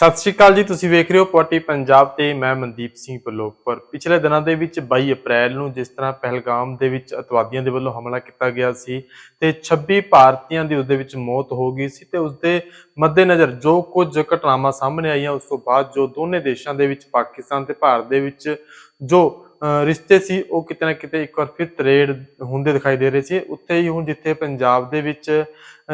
ਸਤਿ ਸ਼੍ਰੀ ਅਕਾਲ ਜੀ, ਤੁਸੀਂ ਵੇਖ ਰਹੇ ਹੋ ਪੋਟੀ ਪੰਜਾਬ ਤੇ ਮੈਂ ਮਨਦੀਪ ਸਿੰਘ ਬਲੋਕਪੁਰ ਪਿਛਲੇ ਦਿਨਾਂ ਦੇ ਵਿੱਚ 22 ਅਪ੍ਰੈਲ ਨੂੰ ਜਿਸ ਤਰ੍ਹਾਂ ਪਹਿਲਗਾਮ ਦੇ ਵਿੱਚ ਅਤਵਾਦੀਆਂ ਦੇ ਵੱਲੋਂ ਹਮਲਾ ਕੀਤਾ ਗਿਆ ਸੀ ਤੇ 26 ਭਾਰਤੀਆਂ ਦੀ ਉਸ ਦੇ ਵਿੱਚ ਮੌਤ ਹੋ ਗਈ ਸੀ ਤੇ ਉਸ ਦੇ ਮੱਦੇਨਜ਼ਰ ਜੋ ਕੁਝ ਘਟਨਾਵਾਂ ਸਾਹਮਣੇ ਆਈਆਂ, ਉਸ ਤੋਂ ਬਾਅਦ ਜੋ ਦੋਨੇ ਦੇਸ਼ਾਂ ਦੇ ਵਿੱਚ, ਪਾਕਿਸਤਾਨ ਤੇ ਭਾਰਤ ਦੇ ਵਿੱਚ ਜੋ ਰਿਸ਼ਤੇ ਸੀ, ਉਹ ਕਿਤੇ ਨਾ ਕਿਤੇ ਇੱਕ ਵਾਰ ਫਿਰ ਤਰੇੜ ਹੁੰਦੇ ਦਿਖਾਈ ਦੇ ਰਹੇ ਸੀ। ਉੱਥੇ ਹੀ ਹੁਣ ਜਿੱਥੇ ਪੰਜਾਬ ਦੇ ਵਿੱਚ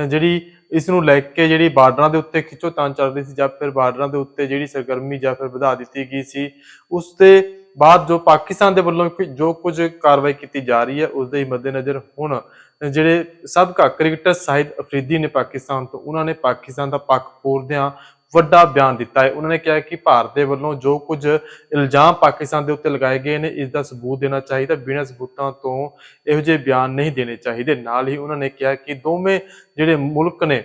ਜਿਹੜੀ ਇਸ ਨੂੰ ਲੈ ਕੇ ਜਿਹੜੀ ਬਾਰਡਰਾਂ ਦੇ ਉੱਤੇ ਖਿੱਚੋਤਾਣ ਚੱਲ ਰਹੀ ਸੀ ਜਾਂ ਫਿਰ ਬਾਰਡਰਾਂ ਦੇ ਉੱਤੇ ਜਿਹੜੀ ਸਰਗਰਮੀ ਜਾਂ ਫਿਰ ਵਧਾ ਦਿੱਤੀ ਗਈ ਸੀ, ਉਸ ਦੇ ਬਾਅਦ ਜੋ ਪਾਕਿਸਤਾਨ ਦੇ ਵੱਲੋਂ ਜੋ ਕੁਝ ਕਾਰਵਾਈ ਕੀਤੀ ਜਾ ਰਹੀ ਹੈ ਉਸ ਦੇ ਹੀ ਮੱਦੇਨਜ਼ਰ ਹੁਣ ਜਿਹੜੇ ਸਾਬਕਾ ਕ੍ਰਿਕਟਰ ਸਾਹਿਦ ਅਫਰੀਦੀ ਨੇ ਪਾਕਿਸਤਾਨ ਤੋਂ, ਉਹਨਾਂ ਨੇ ਪਾਕਿਸਤਾਨ ਦਾ ਪੱਖ ਪੂਰਦਿਆਂ ਵੱਡਾ ਬਿਆਨ ਦਿੱਤਾ ਹੈ। ਉਹਨਾਂ ਨੇ ਕਿਹਾ ਕਿ ਭਾਰਤ ਦੇ ਵੱਲੋਂ ਜੋ ਕੁਝ ਇਲਜ਼ਾਮ ਪਾਕਿਸਤਾਨ ਦੇ ਉੱਤੇ ਲਗਾਏ ਗਏ ਨੇ ਇਸ ਦਾ ਸਬੂਤ ਦੇਣਾ ਚਾਹੀਦਾ ਬਿਨਾਂ ਸਬੂਤਾਂ ਤੋਂ ਇਹੋ ਜਿਹੇ ਬਿਆਨ ਨਹੀਂ ਦੇਣੇ ਚਾਹੀਦੇ। ਨਾਲ ਹੀ ਉਹਨਾਂ ਨੇ ਕਿਹਾ ਕਿ ਦੋਵੇਂ ਜਿਹੜੇ ਮੁਲਕ ਨੇ,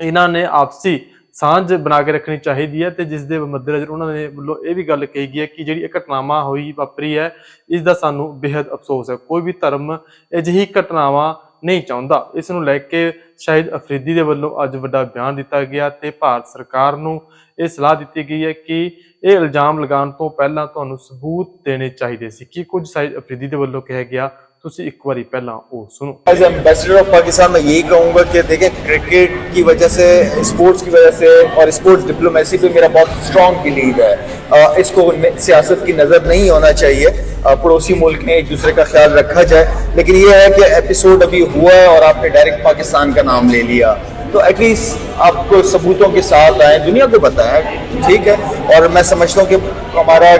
ਇਹਨਾਂ ਨੇ ਆਪਸੀ ਸਾਂਝ ਬਣਾ ਕੇ ਰੱਖਣੀ ਚਾਹੀਦੀ ਹੈ ਤੇ ਜਿਸ ਦੇ ਮੱਦੇਨਜ਼ਰ ਉਹਨਾਂ ਨੇ ਵੱਲੋਂ ਇਹ ਵੀ ਗੱਲ ਕਹੀ ਗਈ ਹੈ ਕਿ ਜਿਹੜੀ ਇਹ ਘਟਨਾਵਾਂ ਹੋਈ ਵਾਪਰੀ ਹੈ ਇਸ ਦਾ ਸਾਨੂੰ ਬੇहद ਅਫਸੋਸ ਹੈ। ਕੋਈ ਵੀ ਧਰਮ ਅਜਿਹੀ ਘਟਨਾਵਾਂ ਨਹੀਂ ਚਾਹੁੰਦਾ। ਇਸ ਨੂੰ ਲੈ ਕੇ ਸ਼ਾਹਿਦ ਅਫਰੀਦੀ ਦੇ ਵੱਲੋਂ ਅੱਜ ਵੱਡਾ ਬਿਆਨ ਦਿੱਤਾ ਗਿਆ ਤੇ ਭਾਰਤ ਸਰਕਾਰ ਨੂੰ ਇਹ ਸਲਾਹ ਦਿੱਤੀ ਗਈ ਹੈ ਕਿ ਇਹ ਇਲਜ਼ਾਮ ਲਗਾਉਣ ਤੋਂ ਪਹਿਲਾਂ ਤੁਹਾਨੂੰ ਸਬੂਤ ਦੇਣੇ ਚਾਹੀਦੇ ਸੀ। ਕੀ ਕੁਝ ਸ਼ਾਹਿਦ ਅਫਰੀਦੀ ਦੇ ਵੱਲੋਂ ਕਿਹਾ ਗਿਆ? ਤੁਸੀਂ ਇੱਕ ਵਾਰੀ ਪਹਿਲਾਂ ਉਹ ਸੁਣੋ एज एम्बेसडर ऑफ पाकिस्तान मैं यही कहूंगा कि देखिए क्रिकेट की वजह से स्पोर्ट्स की वजह से और स्पोर्ट्स डिप्लोमेसी पे मेरा बहुत स्ट्रॉन्ग बिलीव है अ, इसको न- सियासत की नज़र नहीं होना चाहिए अ, पड़ोसी मुल्क में एक दूसरे का ख्याल रखा जाए लेकिन ये है कि एपिसोड अभी हुआ है और आपने डायरेक्ट पाकिस्तान का नाम ले लिया तो एटलीस्ट आपको सबूतों के साथ आए दुनिया को बताया ठीक है और मैं समझता हूँ कि हमारा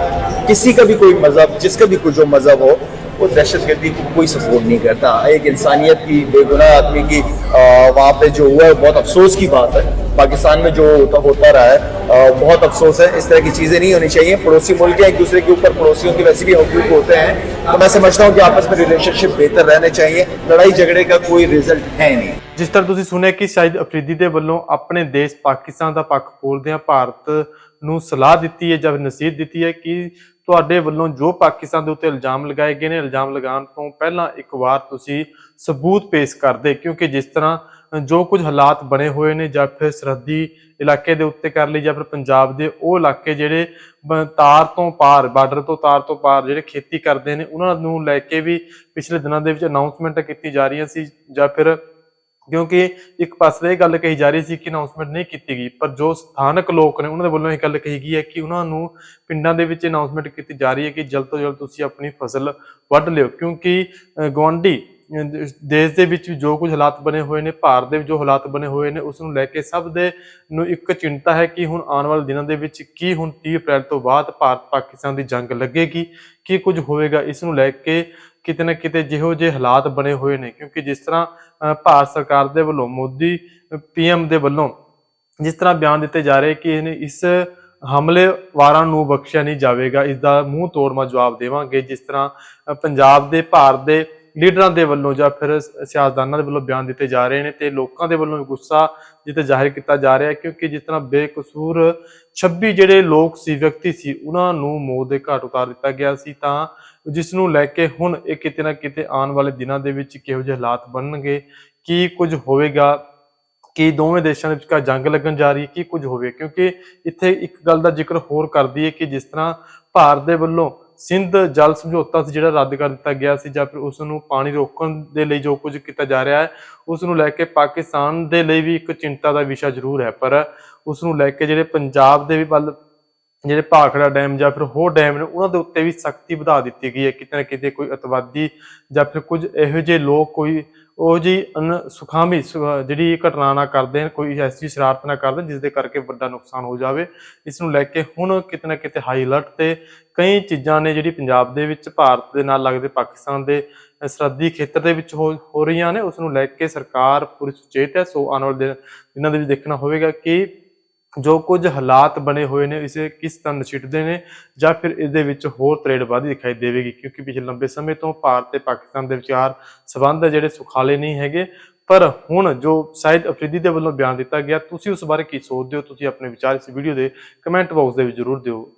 किसी का भी कोई मजहब जिसका भी कोई जो मजहब हो वो दहशत गर्दी को कोई सपोर्ट नहीं करता एक इंसानियत की बेगुनाह आदमी की अ, वहाँ पे जो हुआ है बहुत अफसोस की बात है पाकिस्तान में जो होता होता रहा है अ, बहुत अफसोस है इस तरह की चीज़ें नहीं होनी चाहिए पड़ोसी मुल्क हैं एक दूसरे के ऊपर पड़ोसियों के वैसे भी हकूक होते हैं तो मैं समझता हूँ कि आपस में रिलेशनशिप बेहतर रहने चाहिए लड़ाई झगड़े का कोई रिजल्ट है नहीं ਜਿਸ ਤਰ੍ਹਾਂ ਤੁਸੀਂ ਸੁਣਿਆ ਕਿ ਸ਼ਾਹਿਦ ਅਫਰੀਦੀ ਦੇ ਵੱਲੋਂ ਆਪਣੇ ਦੇਸ਼ ਪਾਕਿਸਤਾਨ ਦਾ ਪੱਖ ਪੂਰਦਿਆਂ ਭਾਰਤ ਨੂੰ ਸਲਾਹ ਦਿੱਤੀ ਹੈ ਜਾਂ ਫਿਰ ਨਸੀਹਤ ਦਿੱਤੀ ਹੈ ਕਿ ਤੁਹਾਡੇ ਵੱਲੋਂ ਜੋ ਪਾਕਿਸਤਾਨ ਦੇ ਉੱਤੇ ਇਲਜ਼ਾਮ ਲਗਾਏ ਗਏ ਨੇ, ਇਲਜ਼ਾਮ ਲਗਾਉਣ ਤੋਂ ਪਹਿਲਾਂ ਇੱਕ ਵਾਰ ਤੁਸੀਂ ਸਬੂਤ ਪੇਸ਼ ਕਰਦੇ ਕਿਉਂਕਿ ਜਿਸ ਤਰ੍ਹਾਂ ਜੋ ਕੁਝ ਹਾਲਾਤ ਬਣੇ ਹੋਏ ਨੇ ਜਾਂ ਫਿਰ ਸਰਹੱਦੀ ਇਲਾਕੇ ਦੇ ਉੱਤੇ ਕਰ ਲਈ ਜਾਂ ਫਿਰ ਪੰਜਾਬ ਦੇ ਉਹ ਇਲਾਕੇ ਜਿਹੜੇ ਤਾਰ ਤੋਂ ਪਾਰ, ਬਾਰਡਰ ਤੋਂ ਤਾਰ ਤੋਂ ਪਾਰ ਜਿਹੜੇ ਖੇਤੀ ਕਰਦੇ ਨੇ, ਉਹਨਾਂ ਨੂੰ ਲੈ ਕੇ ਵੀ ਪਿਛਲੇ ਦਿਨਾਂ ਦੇ ਵਿੱਚ ਅਨਾਉਂਸਮੈਂਟ ਕੀਤੀ ਜਾ ਰਹੀਆਂ ਸੀ ਜਾਂ ਫਿਰ ਕਿਉਂਕਿ ਇੱਕ ਪਾਸੇ ਇਹ ਗੱਲ ਕਹੀ ਜਾ ਰਹੀ ਸੀ ਕਿ ਅਨਾਉਂਸਮੈਂਟ ਨਹੀਂ ਕੀਤੀ ਗਈ ਪਰ ਜੋ ਸਥਾਨਕ ਲੋਕ ਨੇ ਉਹਨਾਂ ਦੇ ਵੱਲੋਂ ਇਹ ਗੱਲ ਕਹੀ ਗਈ ਹੈ ਕਿ ਉਹਨਾਂ ਨੂੰ ਪਿੰਡਾਂ ਦੇ ਵਿੱਚ ਅਨਾਉਂਸਮੈਂਟ ਕੀਤੀ ਜਾ ਰਹੀ ਹੈ ਕਿ ਜਲਦ ਤੋਂ ਜਲਦ ਤੁਸੀਂ ਆਪਣੀ ਫਸਲ ਵੱਢ ਲਿਓ ਕਿਉਂਕਿ ਅਹ, ਗੁਆਂਢੀ ਦੇਸ਼ ਦੇ ਵਿੱਚ ਵੀ ਜੋ ਕੁਝ ਹਾਲਾਤ ਬਣੇ ਹੋਏ ਨੇ ਭਾਰਤ ਦੇ ਜੋ ਹਾਲਾਤ ਬਣੇ ਹੋਏ ਨੇ ਉਸ ਨੂੰ ਲੈ ਕੇ ਸਭ ਦੇ ਨੂੰ ਇੱਕ ਚਿੰਤਾ ਹੈ ਕਿ ਹੁਣ ਆਉਣ ਵਾਲੇ ਦਿਨਾਂ ਦੇ ਵਿੱਚ ਕੀ ਹੁਣ 30 ਅਪ੍ਰੈਲ ਤੋਂ ਬਾਅਦ ਭਾਰਤ ਪਾਕਿਸਤਾਨ ਦੀ ਜੰਗ ਲੱਗੇਗੀ ਕੀ ਕੁਝ ਹੋਵੇਗਾ ਇਸ ਨੂੰ ਲੈ ਕੇ ਕਿਤੇ ਨਾ ਕਿਤੇ ਜਿਹੋ ਜਿਹੇ ਹਾਲਾਤ ਬਣੇ ਹੋਏ ਨੇ ਕਿਉਂਕਿ ਜਿਸ ਤਰ੍ਹਾਂ ਅਹ, ਭਾਰਤ ਸਰਕਾਰ ਦੇ ਵੱਲੋਂ ਮੋਦੀ ਪੀਐਮ ਦੇ ਵੱਲੋਂ ਜਿਸ ਤਰ੍ਹਾਂ ਬਿਆਨ ਦਿੱਤੇ ਜਾ ਰਹੇ ਕਿ ਇਹਨੇ ਇਸ ਹਮਲੇ ਵਾਰਾਂ ਨੂੰ ਬਖਸ਼ਿਆ ਨਹੀਂ ਜਾਵੇਗਾ ਇਸ ਦਾ ਮੂੰਹ ਤੋੜਮਾ ਜਵਾਬ ਦੇਵਾਂਗੇ। ਜਿਸ ਤਰ੍ਹਾਂ ਪੰਜਾਬ ਦੇ ਭਾਰਤ ਦੇ ਲੀਡਰਾਂ ਦੇ ਵੱਲੋਂ ਜਾਂ ਫਿਰ ਸਿਆਸਤਦਾਨਾਂ ਦੇ ਵੱਲੋਂ ਬਿਆਨ ਦਿੱਤੇ ਜਾ ਰਹੇ ਨੇ ਤੇ ਲੋਕਾਂ ਦੇ ਵੱਲੋਂ ਗੁੱਸਾ ਜਿੱਤੇ ਜ਼ਾਹਿਰ ਕੀਤਾ ਜਾ ਰਿਹਾ ਹੈ ਕਿਉਂਕਿ ਜਿਸ ਤਰ੍ਹਾਂ ਬੇਕਸੂਰ 26 ਜਿਹੜੇ ਲੋਕ ਸੀ, ਵਿਅਕਤੀ ਸੀ, ਉਹਨਾਂ ਨੂੰ ਮੌਤ ਦੇ ਘਾਟ ਉਤਾਰ ਦਿੱਤਾ ਗਿਆ ਸੀ ਤਾਂ ਜਿਸ ਨੂੰ ਲੈ ਕੇ ਹੁਣ ਇਹ ਕਿਤੇ ਨਾ ਕਿਤੇ ਆਉਣ ਵਾਲੇ ਦਿਨਾਂ ਦੇ ਵਿੱਚ ਕਿਹੋ ਜਿਹੇ ਹਾਲਾਤ ਬਣਨਗੇ, ਕੀ ਕੁਝ ਹੋਵੇਗਾ, ਕਿ ਦੋਵੇਂ ਦੇਸ਼ਾਂ ਦੇ ਵਿਚਕਾਰ ਜੰਗ ਲੱਗਣ ਜਾ ਰਹੀ ਹੈ, ਕੀ ਕੁਝ ਹੋਵੇ ਕਿਉਂਕਿ ਇੱਥੇ ਇੱਕ ਗੱਲ ਦਾ ਜ਼ਿਕਰ ਹੋਰ ਕਰਦੀ ਹੈ ਕਿ ਜਿਸ ਤਰ੍ਹਾਂ ਭਾਰਤ ਦੇ ਵੱਲੋਂ ਸਿੰਧ ਜਲ ਸਮਝੌਤਾ ਸੀ ਜਿਹੜਾ ਰੱਦ ਕਰ ਦਿੱਤਾ ਗਿਆ ਸੀ ਜਾਂ ਫਿਰ ਉਸ ਨੂੰ ਪਾਣੀ ਰੋਕਣ ਦੇ ਲਈ ਜੋ ਕੁਝ ਕੀਤਾ ਜਾ ਰਿਹਾ ਹੈ ਉਸ ਨੂੰ ਲੈ ਕੇ ਪਾਕਿਸਤਾਨ ਦੇ ਲਈ ਵੀ ਇੱਕ ਚਿੰਤਾ ਦਾ ਵਿਸ਼ਾ ਜ਼ਰੂਰ ਹੈ, ਪਰ ਉਸ ਨੂੰ ਲੈ ਕੇ ਜਿਹੜੇ ਪੰਜਾਬ ਦੇ ਵੀ ਵੱਲ ਜਿਹੜੇ ਭਾਖੜਾ ਡੈਮ ਜਾਂ ਫਿਰ ਹੋਰ ਡੈਮ ਨੇ, ਉਹਨਾਂ ਦੇ ਉੱਤੇ ਵੀ ਸਖਤੀ ਵਧਾ ਦਿੱਤੀ ਗਈ ਹੈ ਕਿਤੇ ਨਾ ਕਿਤੇ ਕੋਈ ਅਤਵਾਦੀ ਜਾਂ ਫਿਰ ਕੁਝ ਇਹੋ ਜਿਹੇ ਲੋਕ ਕੋਈ ਉਹ ਜੀ ਸੁਖਾਮੀ ਜਿਹੜੀ ਘਟਨਾ ਨਾ ਕਰਦੇ ਨੇ ਕੋਈ ਐਸੀ ਸ਼ਰਾਰਤ ਨਾ ਕਰਦੇ ਜਿਸ ਦੇ ਕਰਕੇ ਵੱਡਾ ਨੁਕਸਾਨ ਹੋ ਜਾਵੇ। ਇਸ ਨੂੰ ਲੈ ਕੇ ਹੁਣ ਕਿਤੇ ਨਾ ਕਿਤੇ ਹਾਈ ਅਲਰਟ ਤੇ ਕਈ ਚੀਜ਼ਾਂ ਨੇ ਜਿਹੜੀ ਪੰਜਾਬ ਦੇ ਵਿੱਚ, ਭਾਰਤ ਦੇ ਨਾਲ ਲੱਗਦੇ ਪਾਕਿਸਤਾਨ ਦੇ ਸਰਹੱਦੀ ਖੇਤਰ ਦੇ ਵਿੱਚ ਹੋ ਹੋ ਰਹੀਆਂ ਨੇ। ਉਸ ਨੂੰ ਲੈ ਕੇ ਸਰਕਾਰ ਪੂਰੀ ਸੁਚੇਤ ਹੈ। ਸੋ ਆਉਣ ਵਾਲੇ ਦਿਨ- ਦਿਨਾਂ ਦੇ ਵਿੱਚ ਦੇਖਣਾ ਹੋਵੇਗਾ ਕਿ ਜੋ ਕੁਝ ਹਾਲਾਤ ਬਣੇ ਹੋਏ ਨੇ, ਇਸੇ ਕਿਸ ਤਰ੍ਹਾਂ ਨਛਿੱਟਦੇ ਨੇ ਜਾਂ ਫਿਰ ਇਹਦੇ ਵਿੱਚ ਹੋਰ ਤਰੇੜ ਵਧੀ ਦਿਖਾਈ ਦੇਵੇਗੀ? ਕਿਉਂਕਿ ਪਿਛਲੇ ਲੰਬੇ ਸਮੇਂ ਤੋਂ ਭਾਰਤ ਤੇ ਪਾਕਿਸਤਾਨ ਦੇ ਵਿਚਾਰ ਸਬੰਧ ਹੈ ਜਿਹੜੇ ਸੁਖਾਲੇ ਨਹੀਂ ਹੈਗੇ। ਪਰ ਹੁਣ ਜੋ ਸ਼ਾਇਦ ਅਫਰੀਦੀ ਦੇ ਵੱਲੋਂ ਬਿਆਨ ਦਿੱਤਾ ਗਿਆ, ਤੁਸੀਂ ਉਸ ਬਾਰੇ ਕੀ ਸੋਚਦੇ ਹੋ? ਤੁਸੀਂ ਆਪਣੇ ਵਿਚਾਰ ਇਸ ਵੀਡੀਓ ਦੇ ਕਮੈਂਟ ਬਾਕਸ ਦੇ ਵਿੱਚ ਜ਼ਰੂਰ ਦਿਓ।